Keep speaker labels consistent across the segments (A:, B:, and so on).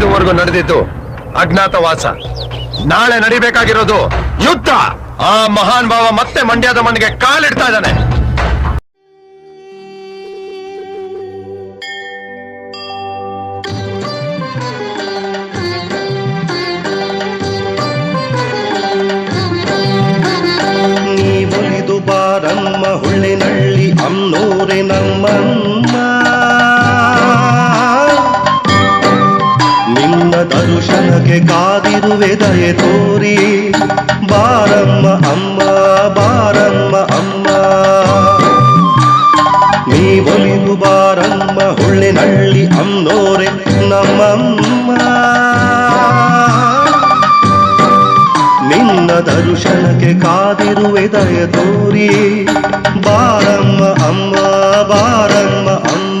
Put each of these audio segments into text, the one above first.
A: ಇದುವರೆಗೂ ನಡೆದಿದ್ದು ಅಜ್ಞಾತವಾಸ. ನಾಳೆ ನಡಿಬೇಕಾಗಿರೋದು ಯುದ್ಧ. ಆ ಮಹಾನ್ ಭಾವ ಮತ್ತೆ ಮಂಡ್ಯದ ಮಣ್ಣಿಗೆ ಕಾಲಿಡ್ತಾ ಇದ್ದಾನೆ.
B: ದರ್ಶನಕ್ಕೆ ಕಾದಿರುವೆ ದಯೆ ತೋರಿ. ಬಾರಮ್ಮ ಅಮ್ಮ ಬಾರಮ್ಮ ಅಮ್ಮ. ನೀ ಒಲಿದು ಬಾರಮ್ಮ, ಹುಳ್ಳಿನಳ್ಳಿ ಅಂದೋರೆ ನಮ್ಮಮ್ಮ. ನಿನ್ನ ದರ್ಶನಕ್ಕೆ ಕಾದಿರುವೆ ದಯ ತೋರಿ. ಬಾರಮ್ಮ ಅಮ್ಮ ಬಾರಮ್ಮ ಅಮ್ಮ.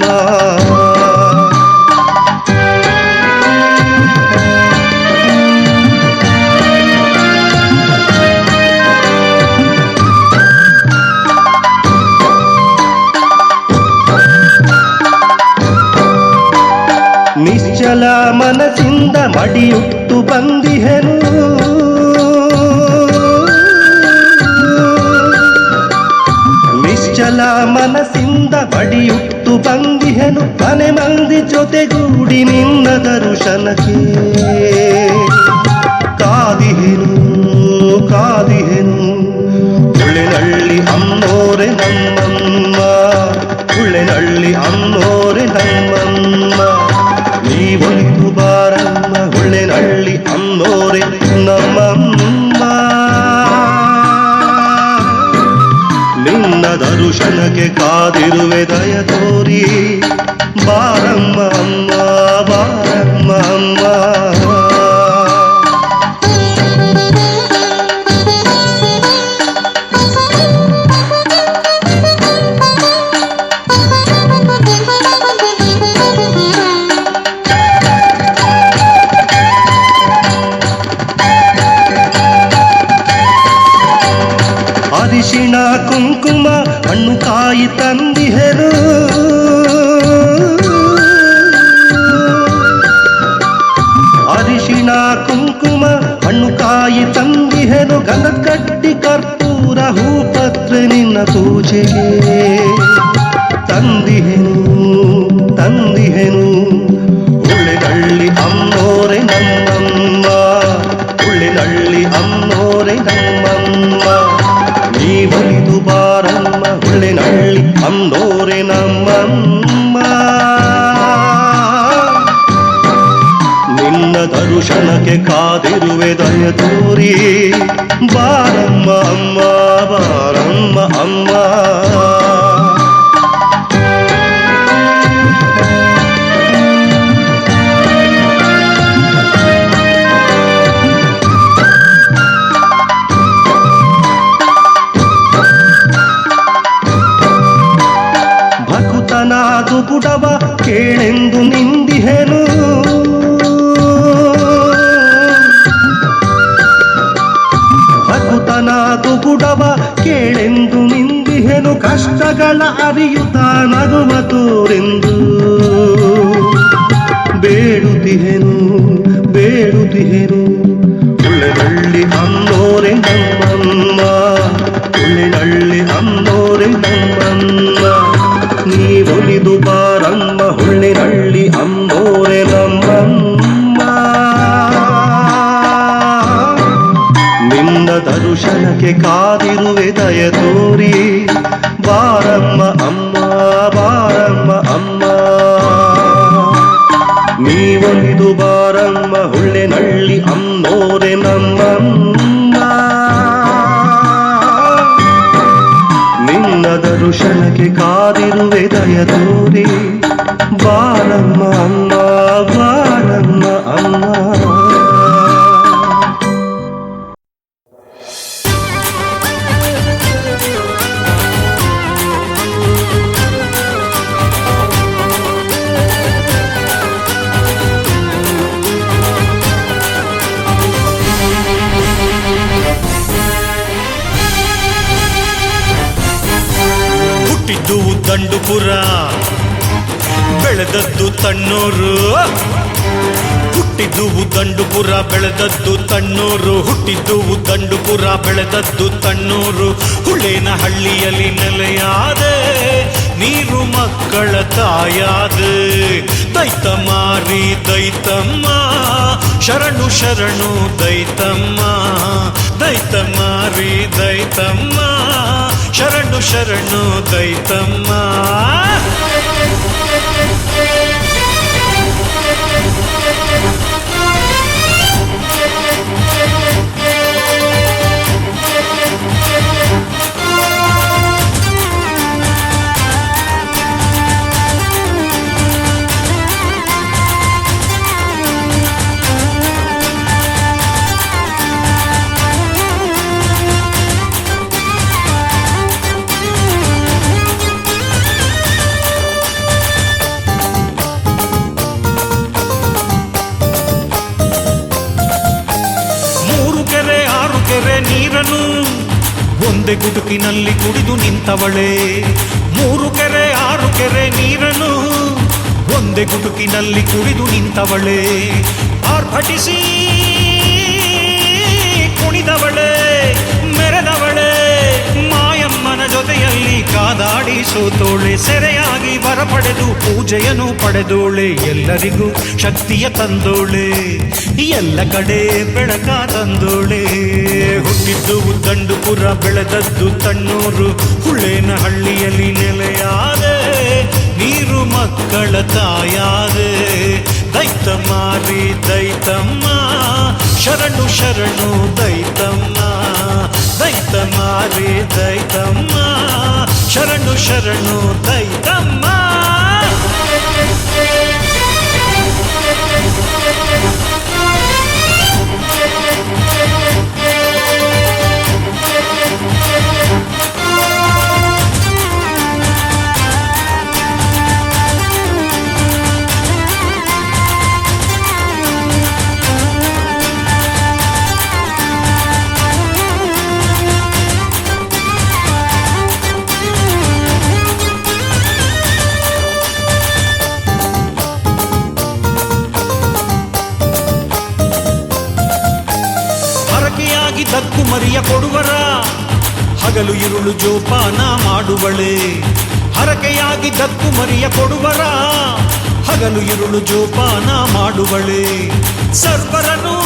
B: ಮನಸ್ಸಿಂದ ಮಡಿಯುಟ್ಟು ಬಂದಿಹೆನು. ನಿಶ್ಚಲ ಮನಸ್ಸಿಂದ ಬಡಿಯುಟ್ಟು ಬಂದಿಹೆನು. ಮನೆ ಮಂದಿ ಜೊತೆಗೂಡಿ ನಿನ್ನ ದರ್ಶನಕ್ಕೆ ಕಾದಿಹೆನು ಕಾದಿಹೆನು. ಉಳ್ಳಿನಳ್ಳಿ ಅನ್ನೋರೆ ನಮ್ಮಮ್ಮ, ಉಳ್ಳಿನಳ್ಳಿ ಅನ್ನೋರೆ ನಮ್ಮಮ್ಮ ನಿನ್ನ ದರ್ಶನಕ್ಕೆ ಕಾದಿರುವೆ ದಯ ತೋರಿ ಬಾರಮ್ಮ ಅಮ್ಮ ಬಾರಮ್ಮ ಅಮ್ಮ ಹಣ್ಣು ಕಾಯಿ ತಂದಿಹೆರು ಅರಿಶಿಣ ಕುಂಕುಮ ಹಣ್ಣು ಕಾಯಿ ತಂದಿಹೆನು ಗಂಧ ಕಟ್ಟಿ ಕರ್ಪೂರ ಹೂಪತ್ರ ನಿನ್ನ ಪೂಜೆಗೆ ನಿನ್ನ ದರುಶನಕ್ಕೆ ಕಾದಿರುವೆ ದಯ ತೋರಿ. ಬಾರಮ್ಮ ಅಮ್ಮ ಬಾರಮ್ಮ ಅಮ್ಮ. ಕೇಳೆಂದು ನಿಂದಿಹೆನು ಕಷ್ಟಗಳ ಅರಿಯುತ್ತ ನಗುವ ತೋರೆಂದು. ಬೇಡುತ್ತಿಹೆನು ಬೇಡುತ್ತಿಹೆನು. ದರ್ಶನಕ್ಕೆ ಕಾದಿರುವೆ ದಯ ತೋರಿ. ಬಾರಮ್ಮ ಅಮ್ಮ ಬಾರಮ್ಮ ಅಮ್ಮ. ನೀವೊಂದು ಬಾರಮ್ಮ ಹುಳ್ಳೆ ನಳ್ಳಿ ಅಮ್ಮೋರೆ ನಮ್ಮಮ್ಮ. ನಿನ್ನ ದರ್ಶನಕ್ಕೆ ಕಾದಿರುವೆ ದಯ ತೋರಿ. ಬಾರಮ್ಮ
C: ಹುಟ್ಟಿದ್ದು ದಂಡುಪುರ ಬೆಳೆದದ್ದು ತಣ್ಣೂರು. ಹುಟ್ಟಿ ಹುಟ್ಟಿದ್ದು ದಂಡುಪುರ ಬೆಳೆದದ್ದು ತಣ್ಣೂರು. ಹುಟ್ಟಿದ್ದು ದಂಡುಪುರ ಬೆಳೆದದ್ದು ತಣ್ಣೂರು. ಹುಳೇನ ಹಳ್ಳಿಯಲ್ಲಿ ನೆಲೆಯಾದೆ, ನೀರು ಮಕ್ಕಳ ತಾಯಾದೆ. ದೈತ ಮಾರಿ ದೈತಮ್ಮ ಶರಣು ಶರಣು ದೈತಮ್ಮ ದೈತ ಮಾರಿ ದೈತಮ್ಮ ಶರಣು ನೀರನ್ನು ಒಂದೇ ಗುಟುಕಿನಲ್ಲಿ ಕುಡಿದು ನಿಂತವಳೆ. ಮೂರು ಕೆರೆ, ಆರು ಕೆರೆ ನೀರನು ಒಂದೇ ಗುಟುಕಿನಲ್ಲಿ ಕುಡಿದು ನಿಂತವಳೆ. ಆರ್ಭಟಿಸಿ ಕುಣಿದವಳೆ. ಜೊತೆಯಲ್ಲಿ ಕಾದಾಡಿ ಸೋತೋಳೆ ಸೆರೆಯಾಗಿ ವರ ಪಡೆದು ಪೂಜೆಯನ್ನು ಪಡೆದೋಳೆ ಎಲ್ಲರಿಗೂ ಶಕ್ತಿಯ ತಂದೋಳೆ. ಎಲ್ಲ ಕಡೆ ಬೆಳಕ ತಂದೋಳೆ. ಹುಟ್ಟಿದ್ದು ದಂಡುಪುರ ಬೆಳೆದದ್ದು ತಣ್ಣೂರು. ಹುಳೇನ ಹಳ್ಳಿಯಲ್ಲಿ ನೆಲೆಯಾದೆ, ನೀರು ಮಕ್ಕಳ ತಾಯಾದೆ. ದೈತ ಮಾರಿ ದೈತಮ್ಮ, ಶರಣು ಶರಣು ದೈತಮ್ಮ. ದೈತ ಮಾರಿ ದೈತಮ್ಮ ಶರಣು ಶರಣು ಕೊಡುವರ? ಹಗಲು ಇರುಳು ಜೋಪಾನ ಮಾಡುವಳೆ. ಹರಕೆಯಾಗಿ ದಕ್ಕು ಮರಿಯ ಕೊಡುವರ? ಹಗಲು ಇರುಳು ಜೋಪಾನ ಮಾಡುವಳೆ. ಸರ್ವರನು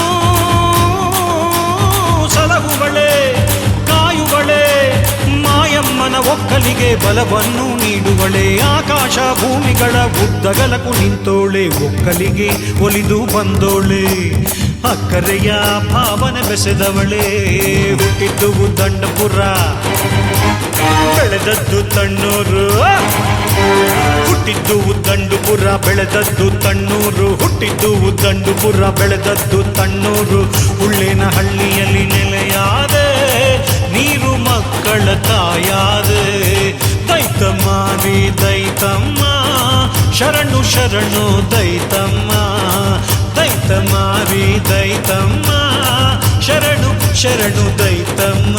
C: ಸಲಹುವಳೆ, ಕಾಯುವಳೆ. ಮಾಯಮ್ಮನ ಒಕ್ಕಲಿಗೆ ಬಲವನ್ನು ನೀಡುವಳೆ. ಆಕಾಶ ಭೂಮಿಗಳ ಉದ್ದಗಲಕು ನಿಂತೋಳೆ, ಒಕ್ಕಲಿಗೆ ಒಲಿದು ಬಂದೋಳೆ. ಅಕ್ಕರೆಯ ಭಾವನೆ ಬೆಸೆದವಳೇ ಹುಟ್ಟಿದ್ದು ದಂಡಪುರ ಬೆಳೆದದ್ದು ತಣ್ಣೂರು ಹುಟ್ಟಿದ್ದು ದಂಡುಪುರ ಬೆಳೆದದ್ದು ತಣ್ಣೂರು. ಹುಟ್ಟಿದ್ದು ದಂಡುಪುರ ಬೆಳೆದದ್ದು ತಣ್ಣೂರು. ಉಳ್ಳಿನ ಹಳ್ಳಿಯಲ್ಲಿ ನೆಲೆಯಾದೆ, ನೀರು ಮಕ್ಕಳ ತಾಯಾದೆ. ದೈತಮ್ಮ ದೈತಮ್ಮ, ಶರಣು ಶರಣು ದೈತಮ್ಮ. ದೈತ ಮಾರಿ ದೈತಮ್ಮ ಶರಣು ಶರಣು ದೈತಮ್ಮ